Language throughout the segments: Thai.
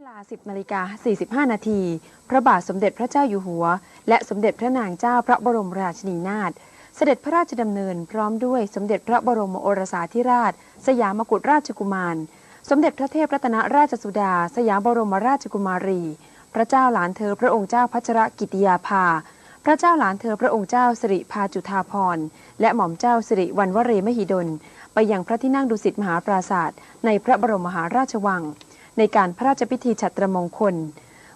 เวลา 10นาฬิกา45 นาที พระบาทสมเด็จพระเจ้าอยู่หัว และสมเด็จพระนางเจ้าพระบรมราชินีนาถ เสด็จพระราชดำเนินพร้อมด้วยสมเด็จพระบรมโอรสาธิราช สยามกุฎราชกุมาร สมเด็จพระเทพรัตนราชสุดา สยามบรมราชกุมารี พระเจ้าหลานเธอพระองค์เจ้าพัชรกิติยาภา พระเจ้าหลานเธอพระองค์เจ้าสิริพาจุธาพร และหม่อมเจ้าสิริวัณวเรมหิดล ไปยังพระที่นั่งดุสิตมหาปราศาสตร์ในพระบรมมหาราชวัง ในการพระราชพิธีฉัตรมงคล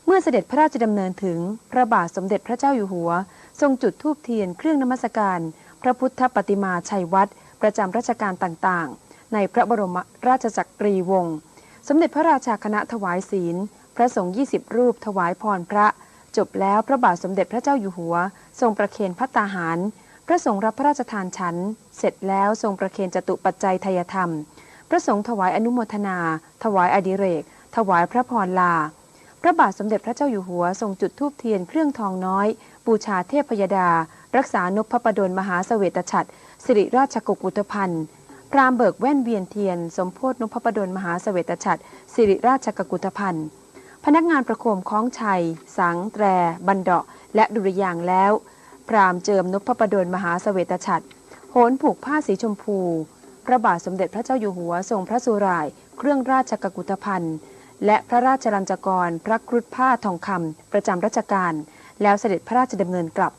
เมื่อเสด็จพระราชดำเนินถึงพระบาทสมเด็จพระเจ้าอยู่หัว ทรงจุดธูปเทียนเครื่องนมัสการ พระพุทธปฏิมาชัยวัดประจำราชการต่างๆ ในพระบรมราชจักรีวงศ์สมเด็จพระราชาคณะถวายศีล พระสงฆ์20 รูปถวายพรพระ จบแล้วพระบาทสมเด็จพระเจ้าอยู่หัว ทรงประเคนพัตตาหาร พระสงฆ์รับพระราชทานฉัน เสร็จแล้วทรงประเคนจตุปัจจัยทายธรรม พระสงฆ์ถวายอนุโมทนา ถวายอดิเรก ถวายพระพรลา พระบาทสมเด็จพระเจ้าอยู่หัวทรงจุดธูปเทียนเครื่องทองน้อย บูชาเทพพยดา รักษานพพระดลมหาเสวตฉัตรสิริราชกุกุฏพันธ์พรามเบิกแว่นเวียนเทียน สมโพธนพพดลมหาเสวตฉัตรสิริราชกุกุฏพันธ์พนักงานประโคมคล้องชัย สัง แตร บันเดาะ และดุริยางแล้ว พรามเจิมนพพดลมหาเสวตฉัตรโหนผูกผ้าสีชมพู พระบาทสมเด็จพระเจ้าอยู่หัวทรงพระสุราย เครื่องราชกกุฏพันธ์และพระราชลัญจกร พระครุฑผ้าทองคำประจำราชการแล้วเสด็จพระราชดำเนินกลับ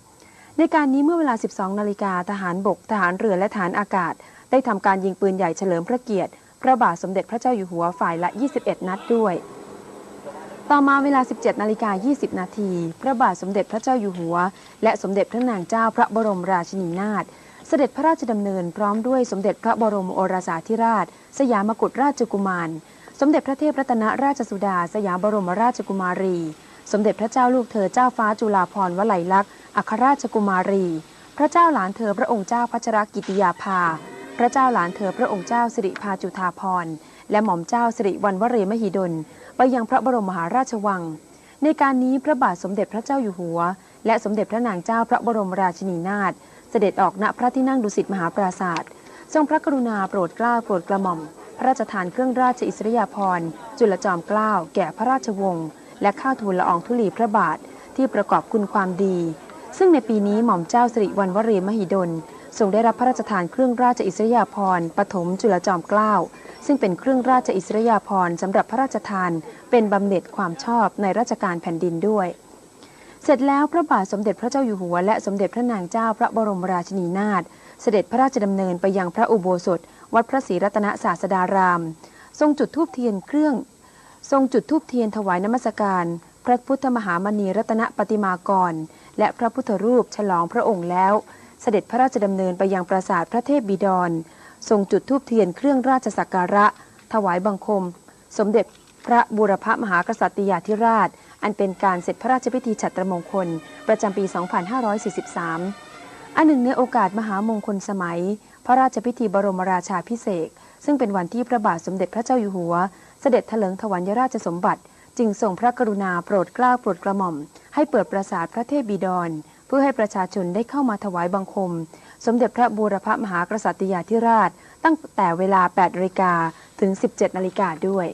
ในการนี้เมื่อเวลา 12 นาฬิกาทหารบก ทหารเรือและทหารอากาศ ได้ทำการยิงปืนใหญ่เฉลิมพระเกียรติ พระบาทสมเด็จพระเจ้าอยู่หัวฝ่ายละ 21 นัดด้วย ต่อมาเวลา 17 นาฬิกา 20 นาที พระบาทสมเด็จพระเจ้าอยู่หัว และสมเด็จพระนางเจ้าพระบรมราชินีนาถ เสด็จพระราชดำเนินพร้อมด้วยสมเด็จพระบรมโอรสาธิราช สยามกุฎราชกุมาร สมเด็จพระเทพรัตนราชสุดา สยามบรมราชกุมารี สมเด็จพระเจ้าลูกเธอเจ้าฟ้าจุฬาภรณ์วลัยลักษณ์อัครราชกุมารี พระเจ้าหลานเธอพระองค์เจ้าพัชรกิติยาภา พระเจ้าหลานเธอพระองค์เจ้าสิริพาจุธาพรณ์และหม่อมเจ้าสิริวัณวเรมหิดล ไปยังพระบรมมหาราชวัง ในการนี้พระบาทสมเด็จพระเจ้าอยู่หัว และสมเด็จพระนางเจ้าพระบรมราชินีนาถ เสด็จออกณพระที่นั่งดุสิตมหาปราศาสตร์ทรงพระกรุณาโปรดเกล้าโปรดกระหม่อม พระราชทานเครื่องราชอิสริยาภรณ์จุลจอมเกล้าแก่พระราชวงศ์และข้าทูลละอองธุลีพระบาทที่ประกอบคุณความดี ซึ่งในปีนี้หม่อมเจ้าสิริวัณวเรมหิดลทรงได้รับพระราชทานเครื่องราชอิสริยาภรณ์ปฐมจุลจอมเกล้าซึ่งเป็นเครื่องราชอิสริยาภรณ์สำหรับพระราชทานเป็นบำเหน็จความชอบในราชการแผ่นดินด้วย เสร็จแล้วพระบาทสมเด็จพระเจ้าอยู่หัว และสมเด็จพระนางเจ้าพระบรมราชินีนาถเสด็จพระราชดำเนินไปยังพระอุโบสถ วัดพระศรีรัตนศาสดาราม ทรงจุดธูปเทียนเครื่อง ทรงจุดธูปเทียนถวายนมัสการ พระพุทธมหามณีรัตนปฏิมากร และพระพุทธรูปฉลองพระองค์แล้ว เสด็จพระราชดำเนินไปยังปราสาทพระเทพบิดร ทรงจุดธูปเทียนเครื่องราชสักการะ ถวายบังคม สมเด็จพระบูรพมหากษัตริยาธิราช อันเป็นการเสร็จพระราชพิธีฉัตรมงคล ประจำปี 2543 อันหนึ่งในโอกาสมหามงคลสมัย พระราชพิธีบรมราชาพิเศษซึ่งเป็นวันที่พระบาทสมเด็จพระเจ้าอยู่หัว เสด็จถลิงถวัลยราชสมบัติ จึงทรงพระกรุณาโปรดเกล้าโปรดกระหม่อม ให้เปิดปราสาทพระเทพบิดร เพื่อให้ประชาชนได้เข้ามาถวายบังคม สมเด็จพระบูรพมหากษัตริยาธิราช ตั้งแต่เวลา8นาฬิกาถึง 17นาฬิกาด้วย